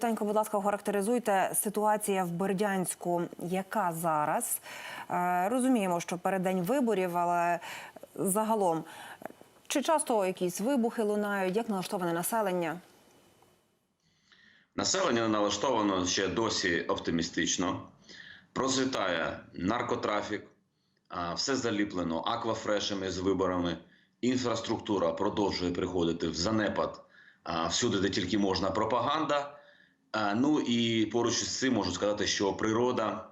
Танько, будь ласка, характеризуйте ситуація в Бердянську, яка зараз. Е, Розуміємо, що переддень виборів, але загалом чи часто якісь вибухи лунають, як налаштоване населення? Населення налаштовано ще досі оптимістично. Процвітає наркотрафік, все заліплено аквафрешами з виборами. Інфраструктура продовжує приходити в занепад всюди, де тільки можна пропаганда. А, Ну і поруч із цим можу сказати, що природа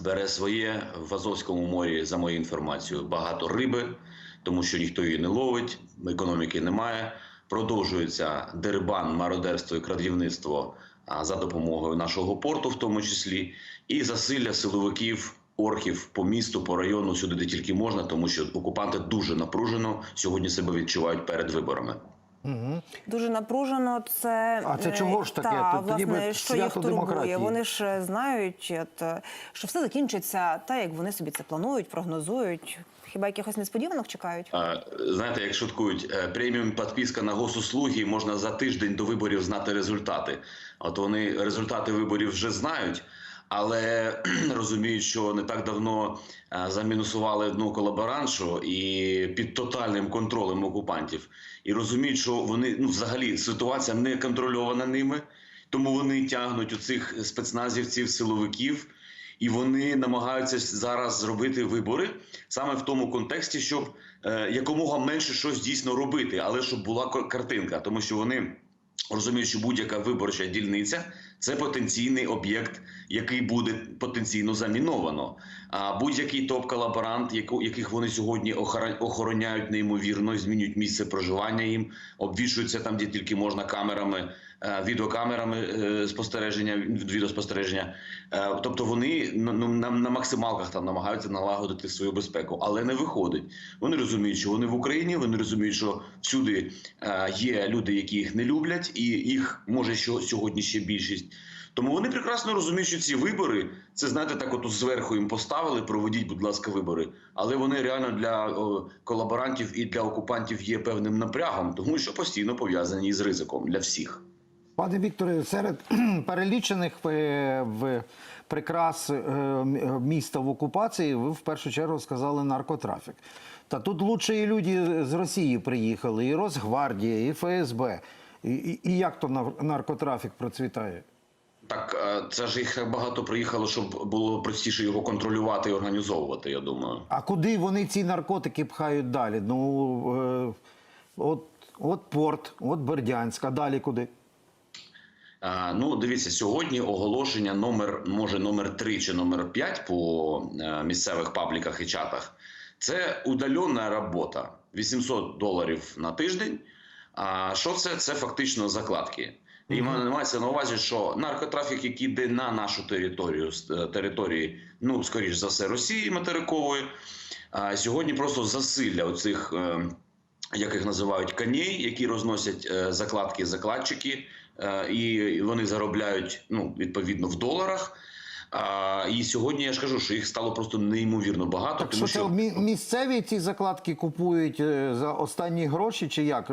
бере своє в Азовському морі, за моєю інформацією, багато риби, тому що ніхто її не ловить, економіки немає. Продовжується дерибан, мародерство і крадівництво за допомогою нашого порту, в тому числі, і засилля силовиків. Орків по місту, по району, сюди де тільки можна, тому що окупанти дуже напружено сьогодні себе відчувають перед виборами. Угу. Дуже напружено. Це А це чого ж таке? Та, Тоді власне, що їх турбує. демократії. Вони ж е, знають, от, е, що все закінчиться, так як вони собі це планують, прогнозують. Хіба якихось несподіванок чекають? А, Знаєте, як шуткують, е, преміум підписка на госуслуги можна за тиждень до виборів знати результати. От вони результати виборів вже знають, але розуміють, що не так давно е, замінусували одну колаборантшу і під тотальним контролем окупантів. І розуміють, що вони ну взагалі ситуація не контрольована ними, тому вони тягнуть у цих спецназівців, силовиків. І вони намагаються зараз зробити вибори саме в тому контексті, щоб е, якомога менше щось дійсно робити, але щоб була картинка, тому що вони розуміють, що будь-яка виборча дільниця це потенційний об'єкт, який буде потенційно заміновано. А будь-який топ-колаборант, яких вони сьогодні охороняють неймовірно, і змінюють місце проживання їм, обвішуються там, де тільки можна камерами. е, Відеокамерами е, спостереження, відеоспостереження, Е, тобто вони на, ну, на, максималках там намагаються налагодити свою безпеку, але не виходить. Вони розуміють, що вони в Україні. Вони розуміють, що всюди є люди, які їх не люблять, і їх може що сьогодні ще більшість. Тому вони прекрасно розуміють, що ці вибори це знаєте, так от зверху їм поставили. Проведіть, будь ласка, вибори. Але вони реально для о, колаборантів і для окупантів є певним напрягом, тому що постійно пов'язані з ризиком для всіх. Пане Вікторе, серед перелічених е, в прикрас е, міста в окупації, ви в першу чергу сказали наркотрафік. Та тут лучші люди з Росії приїхали, і Росгвардія, і ФСБ. І, і, і як то нар- наркотрафік процвітає? Так, це ж їх так багато приїхало, щоб було простіше його контролювати і організовувати. Я думаю. А куди вони ці наркотики пхають далі? Ну, е, от, от порт, от Бердянськ, а далі куди? Ну, дивіться, сьогодні оголошення номер, може, номер 3 чи номер 5 по е, місцевих пабліках і чатах. Це удальона робота. 800 доларів на тиждень. А що це? Це фактично закладки. І мається на увазі, що наркотрафік, який йде на нашу територію, з е, території, ну, скоріш за все, Росії материкової, а сьогодні просто засилля оцих. е, як їх називають коней, які розносять е, закладки закладчики, і вони заробляють ну відповідно в доларах. А, і сьогодні я ж кажу, що їх стало просто неймовірно багато, Так тому що, що мі- місцеві ці закладки купують за останні гроші, чи як?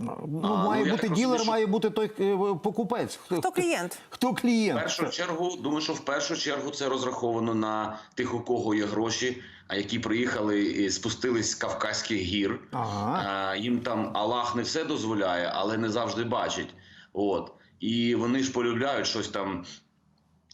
Е, в- Ну, ну, має я бути так ділер, розумію, що- має бути той е, покупець. Хто клієнт? Хто в клієнт? першу чергу думаю, що в першу чергу це розраховано на тих, у кого є гроші, а які приїхали і спустились з Кавказьких гір. Ага. А, їм там Аллах не все дозволяє, але не завжди бачить. От і вони ж полюбляють щось там.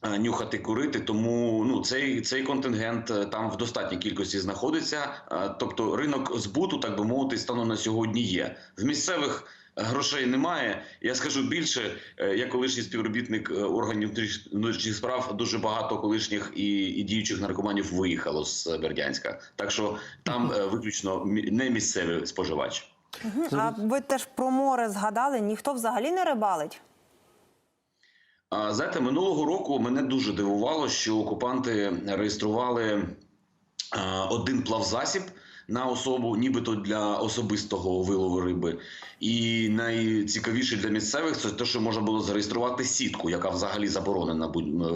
Е, Нюхати, курити, тому ну цей цей контингент е, там в достатній кількості знаходиться. Е, Тобто ринок збуту, так би мовити, станом на сьогодні є. В місцевих грошей немає. Я скажу більше, я колишній співробітник органів внутріш- внутрішніх справ. Дуже багато колишніх і, і діючих наркоманів виїхало з Бердянська. Так що там виключно не місцевий споживач. А ви теж про море згадали? Ніхто взагалі не рибалить? Знаєте, минулого року мене дуже дивувало, що окупанти реєстрували один плавзасіб на особу, нібито для особистого вилову риби. І найцікавіше для місцевих це те, що можна було зареєструвати сітку, яка взагалі заборонена е,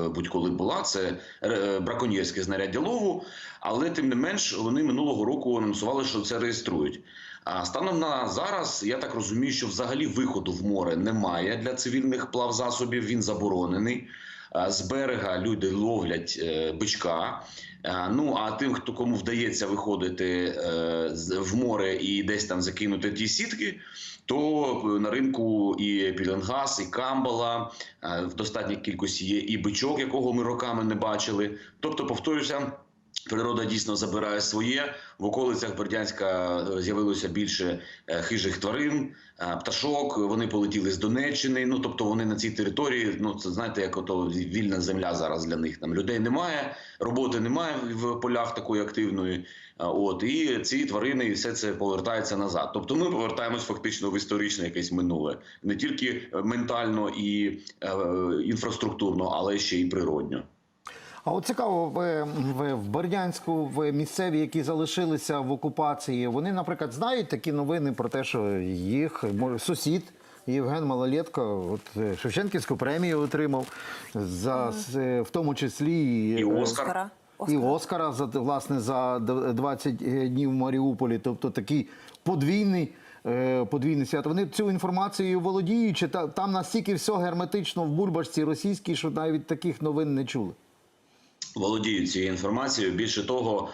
будь-коли була. Це е, браконьєрське знаряддя лову. Але тим не менш вони минулого року анонсували, що це реєструють. Станом на зараз я так розумію, що взагалі виходу в море немає для цивільних плавзасобів. Він заборонений. З берега люди ловлять е, бичка. Е, Ну а тим, хто кому вдається виходити е, в море і десь там закинути ті сітки, то на ринку і пілінгаз, і камбала е, в достатній кількості є і бичок, якого ми роками не бачили. Тобто, повторюся. Природа дійсно забирає своє. В околицях Бердянська е, з'явилося більше е, хижих тварин, е, пташок. Вони полетіли з Донеччини. Ну тобто вони на цій території. Ну це знаєте, як ото вільна земля зараз для них. Там людей немає, роботи немає в полях такої активної. От і ці тварини і все це повертається назад. Тобто ми повертаємось фактично в історичне якесь минуле, не тільки ментально і е, інфраструктурно, але ще й природньо. А от цікаво, в, в, в Бердянську, в місцеві, які залишилися в окупації, вони, наприклад, знають такі новини про те, що їх може, сусід Євген Малолетко от е, Шевченківську премію отримав за е, в тому числі І е, Оскара. і Оскара за власне за д- 20 днів в Маріуполі, тобто такий подвійний. Подвійне свято. Вони цю інформацією володіють, чи та- там настільки все герметично в бульбашці російській, що навіть таких новин не чули. Володіють цією інформацією. Більше того,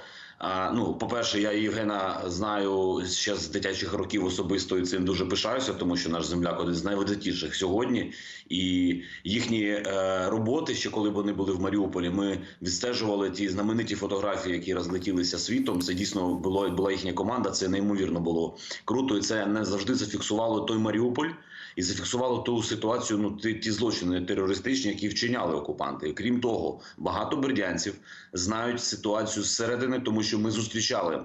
ну, по-перше, я Євгена знаю ще з дитячих років особисто і цим дуже пишаюся, тому що наш земляк один з найвидатніших сьогодні. І їхні е, роботи, ще коли вони були в Маріуполі, ми відстежували ті знамениті фотографії, які розлетілися світом. Це дійсно було була їхня команда. Це неймовірно було круто. І це не завжди зафіксувало той Маріуполь і зафіксувало ту ситуацію, ну ті, ті злочини терористичні, які вчиняли окупанти. Крім того, багато бердянців знають ситуацію зсередини, тому що ми зустрічали.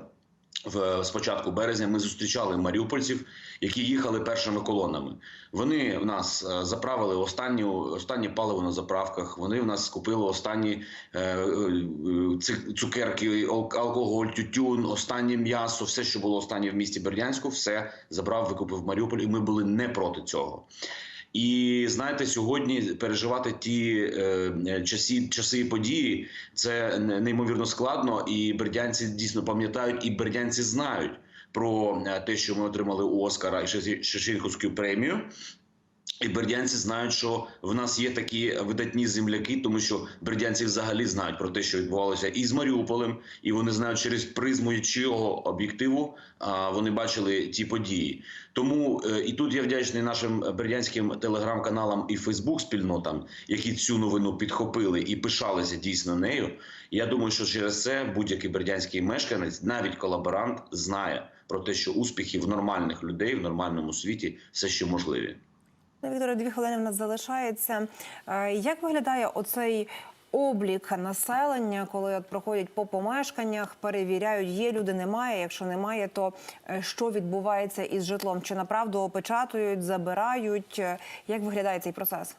В з початку березня ми зустрічали маріупольців, які їхали першими колонами. Вони в нас е, заправили останню останнє паливо на заправках. Вони в нас скупили останні е, е, цукерки, ал- алкоголь, тютюн, останнє м'ясо, все, що було останнє в місті Бердянську, все забрав, викупив Маріуполь, і ми були не проти цього. І знаєте, сьогодні переживати ті е, часи, часи події це неймовірно складно. І бердянці дійсно пам'ятають, і бердянці знають про е, те, що ми отримали у Оскара і Шевченківську премію. І бердянці знають, що в нас є такі видатні земляки, тому що бердянці взагалі знають про те, що відбувалося і з Маріуполем, і вони знають через призму чого об'єктиву вони бачили ті події. Тому е, і тут я вдячний нашим бердянським телеграм-каналам і Фейсбук-спільнотам, які цю новину підхопили і пишалися дійсно нею. Я думаю, що через це будь-який бердянський мешканець, навіть колаборант, знає про те, що успіхи в нормальних людей в нормальному світі все ще можливі. Вікторе, дві хвилини в нас залишається. Е, Як виглядає оцей облік населення, коли от проходять по помешканнях, перевіряють, є люди, немає. Якщо немає, то е, що відбувається із житлом? Чи направду опечатують, забирають? Е, Як виглядає цей процес?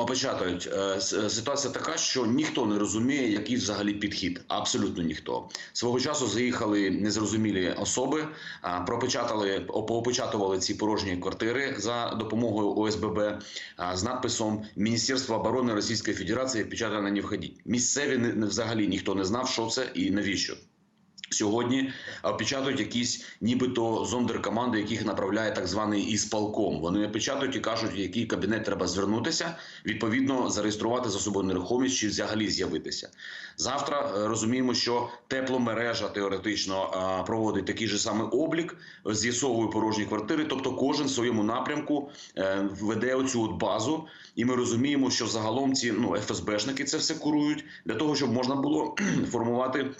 Опечатають Е, ситуація така, що ніхто не розуміє, який взагалі підхід. Абсолютно ніхто свого часу заїхали незрозумілі особи, пропечатали о- поопечатували ці порожні квартири за допомогою ОСББ з надписом Міністерство оборони Російської Федерації печатано не входіть. Місцеві не- взагалі ніхто не знав, що це і навіщо. Сьогодні опечатують якісь нібито зондеркоманди, яких направляє так званий ісполком. Вони опечатують і кажуть, в який кабінет треба звернутися, відповідно зареєструвати за собою нерухомість чи взагалі з'явитися. Завтра е, розуміємо, що тепломережа теоретично е, проводить такий же самий облік, е, з'ясовує порожні квартири. Тобто, кожен в своєму напрямку е, веде оцю от базу, і ми розуміємо, що загалом ці ну ФСБшники це все курують для того, щоб можна було формувати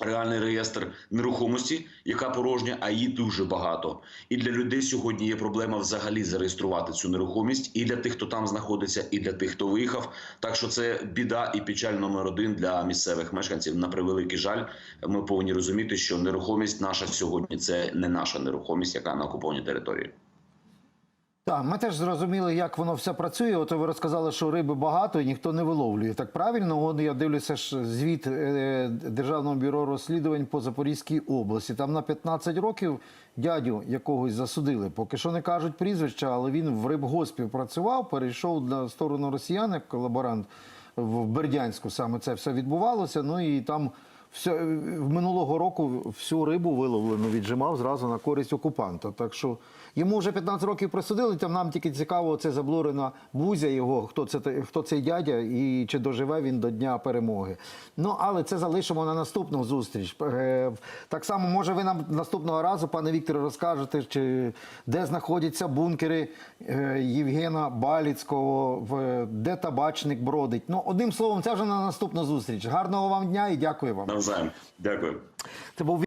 реальний реєстр нерухомості, яка порожня, а її дуже багато. І для людей сьогодні є проблема взагалі зареєструвати цю нерухомість і для тих, хто там знаходиться, і для тих, хто виїхав. Так що це біда і печаль номер один для місцевих мешканців. На превеликий жаль, ми повинні розуміти, що нерухомість наша сьогодні це не наша нерухомість, яка на окупованій території. Так, ми теж зрозуміли, як воно все працює. От ви розказали, що риби багато і ніхто не виловлює. Так правильно, от я дивлюся ж звіт е, Державного бюро розслідувань по Запорізькій області. Там на 15 років дядю якогось засудили. Поки що не кажуть прізвища, але він в рибгоспі працював, перейшов на сторону росіян як колаборант в Бердянську. Саме це все відбувалося. Ну і там все, минулого року всю рибу виловлену віджимав зразу на користь окупанта. Так що йому вже 15 років присудили, там нам тільки цікаво, це заблурена бузя його, хто це хто цей дядя і чи доживе він до Дня перемоги. Ну але це залишимо на наступну зустріч. Е, Так само, може, ви нам наступного разу, пане Вікторе, розкажете, чи де знаходяться бункери е, Євгена Баліцького, в- де табачник бродить. Ну, одним словом, це вже на наступну зустріч. Гарного вам дня і дякую вам. Навзаєм. Дякую. Це був